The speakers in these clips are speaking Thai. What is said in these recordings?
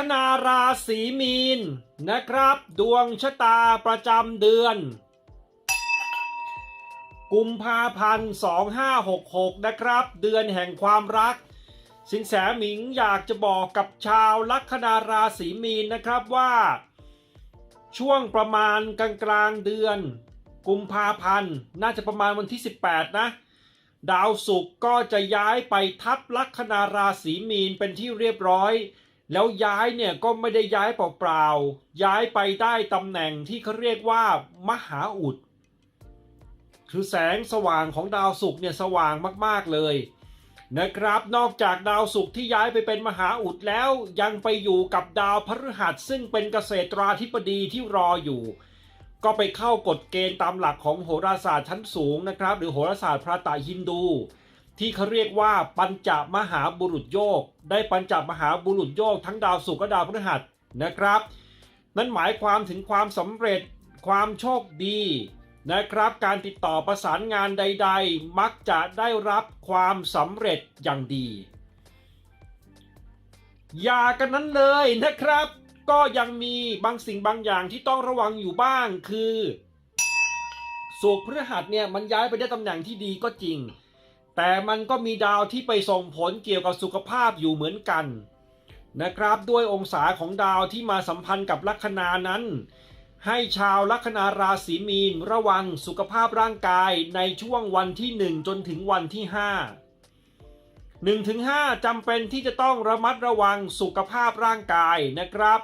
คนาราศีมีนนะครับ ดวงชะตาประจำเดือน กุมภาพันธ์ 2566 นะครับ เดือนแห่งความรัก สินแสหมิงอยากจะบอกกับชาวลัคนาราศีมีนนะครับว่า ช่วงประมาณกลางกลางเดือน กุมภาพันธ์น่าจะประมาณวันที่ 18 นะดาวศุกร์ก็จะย้ายไปทับลัคนาราศีมีนเป็นที่เรียบร้อย แล้วย้ายเนี่ยก็ไม่ได้ย้ายเปล่าๆ ย้ายไปได้ตำแหน่งที่เขาเรียกว่ามหาอุด คือแสงสว่างของดาวศุกร์เนี่ยสว่างมากๆเลย นะครับ นอกจากดาวศุกร์ที่ย้ายไปเป็นมหาอุดแล้วยังไปอยู่กับดาวพฤหัสซึ่งเป็นเกษตราธิบดีที่รออยู่ ก็ไปเข้ากฎเกณฑ์ตามหลักของโหราศาสตร์ชั้นสูงนะครับ หรือโหราศาสตร์พระตาฮินดู ที่เขาเรียกว่าปัญจมหาบุรุษโยก ได้ปัญจมหาบุรุษโยกทั้งดาวศุกร์และดาวพฤหัสนะครับ นั่นหมายความถึงความสำเร็จความโชคดีนะครับ การติดต่อประสานงานใด ๆ มักจะได้รับความสำเร็จอย่างดี อย่ากันนั้นเลยนะครับ ก็ยังมีบางสิ่งบางอย่างที่ต้องระวังอยู่บ้างคือสุกพฤหัสเนี่ยมันย้ายไปได้ตำแหน่งที่ดีก็จริง แต่มันก็มีดาวที่ไปส่งผลเกี่ยวกับสุขภาพอยู่เหมือนกัน นะครับด้วยองศาของดาวที่มาสัมพันธ์กับลัคนานั้น ให้ชาวลัคนาราศีมีนระวังสุขภาพร่างกายในช่วงวันที่ 1 จนถึงวันที่ 5 1ถึง5จำเป็นที่จะต้องระมัดระวังสุขภาพร่างกายนะครับ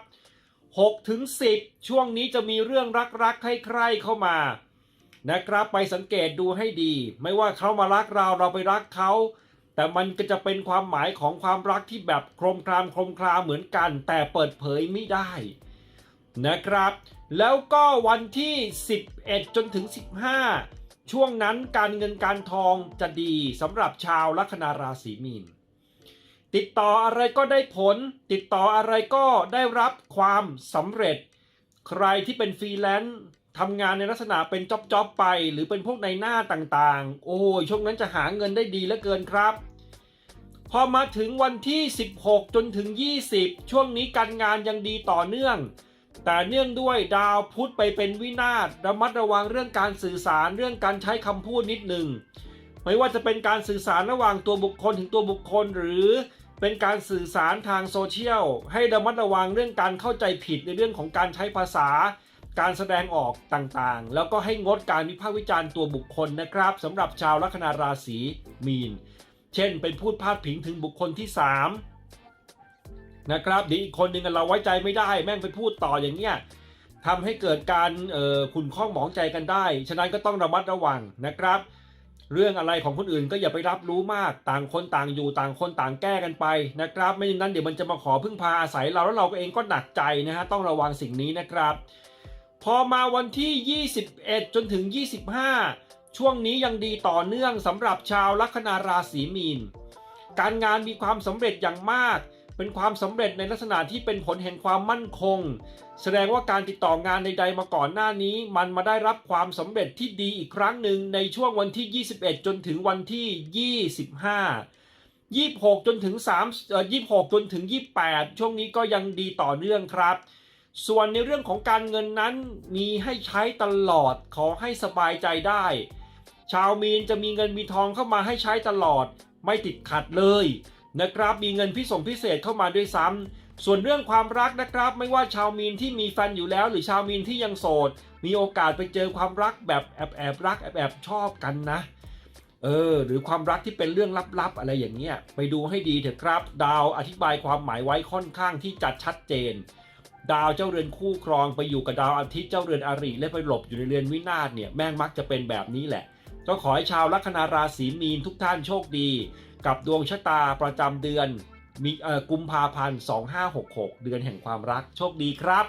6ถึง10 ช่วงนี้จะมีเรื่องรักๆใครๆเข้ามา นะครับไปสังเกตดูให้ดี ไม่ว่าเขามารักเราเราไปรักเขาแต่มันก็จะเป็นความหมายของความรักที่แบบโครมครามโครมคลาเหมือนกัน แต่เปิดเผยไม่ได้นะครับ แล้วก็วันที่ 11 จนถึง 15 ช่วงนั้นการเงินการทองจะดีสำหรับชาวลัคนาราศีมีน ติดต่ออะไรก็ได้ผล ติดต่ออะไรก็ได้รับความสำเร็จ ใครที่เป็นฟรีแลนซ์ ทำงานในลักษณะเป็นจ็อบๆไป หรือเป็นพวกในหน้าต่างๆ โอ้ยช่วงนั้นจะหาเงินได้ดีเหลือเกินครับ พอมาถึงวันที่ 16 จนถึง 20 ช่วงนี้การงานยังดีต่อเนื่อง แต่เนื่องด้วยดาวพุธไปเป็นวินาศระมัดระวังเรื่องการสื่อสารเรื่องการใช้คำพูดนิดหนึ่งไม่ว่าจะเป็นการสื่อสารระหว่างตัวบุคคลถึงตัวบุคคลหรือเป็นการสื่อสารทางโซเชียลให้ระมัดระวังเรื่องการเข้าใจผิดในเรื่องของการใช้ภาษา การแสดงออกต่างๆ แล้วก็ให้งดการวิพากษ์วิจารณ์ตัวบุคคลนะครับสำหรับชาวลัคนาราศีมีน เช่น เป็นพูดพาดพิงถึงบุคคลที่ 3 นะครับเดี๋ยวอีกคนหนึ่งเราไว้ใจไม่ได้ แม่งไปพูดต่ออย่างเงี้ยทำให้เกิดการขุ่นข้องหมองใจกันได้ ฉะนั้นก็ต้องระมัดระวังนะครับ เรื่องอะไรของคนอื่นก็อย่าไปรับรู้มาก ต่างคนต่างอยู่ต่างคนต่างแก้กันไปนะครับ ไม่อย่างนั้นเดี๋ยวมันจะมาขอพึ่งพาอาศัยเราแล้วเราเองก็หนักใจนะฮะต้องระวังสิ่งนี้นะครับ พอมาวันที่ 21 จนถึง 25 ช่วงนี้ยังดีต่อเนื่องสำหรับชาวลัคนาราศีมีน การงานมีความสำเร็จอย่างมาก เป็นความสำเร็จในลักษณะที่เป็นผลแห่งความมั่นคง แสดงว่าการติดต่องานใดๆมาก่อนหน้านี้ มันมาได้รับความสำเร็จที่ดีอีกครั้งหนึ่งในช่วงวันที่ 21 จนถึงวันที่ 25 26จนถึง3เอ่อ26จนถึง28ช่วงนี้ก็ยังดีต่อเนื่องครับ ส่วนในเรื่องของการเงินนั้นมีให้ใช้ตลอดขอให้สบายใจได้ ชาวมีนจะมีเงินมีทองเข้ามาให้ใช้ตลอด ไม่ติดขัดเลยนะครับมีเงินพิส่งพิเศษเข้ามาด้วยซ้ำส่วนเรื่องความรักนะครับ ไม่ว่าชาวมีนที่มีแฟนอยู่แล้ว หรือชาวมีนที่ยังโสด มีโอกาสไปเจอความรักแบบแอบแอบรักแอบแอบชอบกันนะเออหรือความรักที่เป็นเรื่องลับๆ อะไรอย่างเงี้ยไปดูให้ดีเถอะครับ ดาวอธิบายความหมายไว้ค่อนข้างที่จะชัดเจน ดาวเจ้าเรือนคู่ครองไปอยู่กับดาวอาทิตย์เจ้าเรือนอริและไปหลบอยู่ในเรือนวินาศเนี่ยแม่งมักจะเป็นแบบนี้แหละ ก็ขอให้ชาวลัคนาราศีมีนทุกท่านโชคดี กับดวงชะตาประจำเดือนมีเอ่อกุมภาพันธ์ 2566 เดือนแห่งความรักโชคดีครับ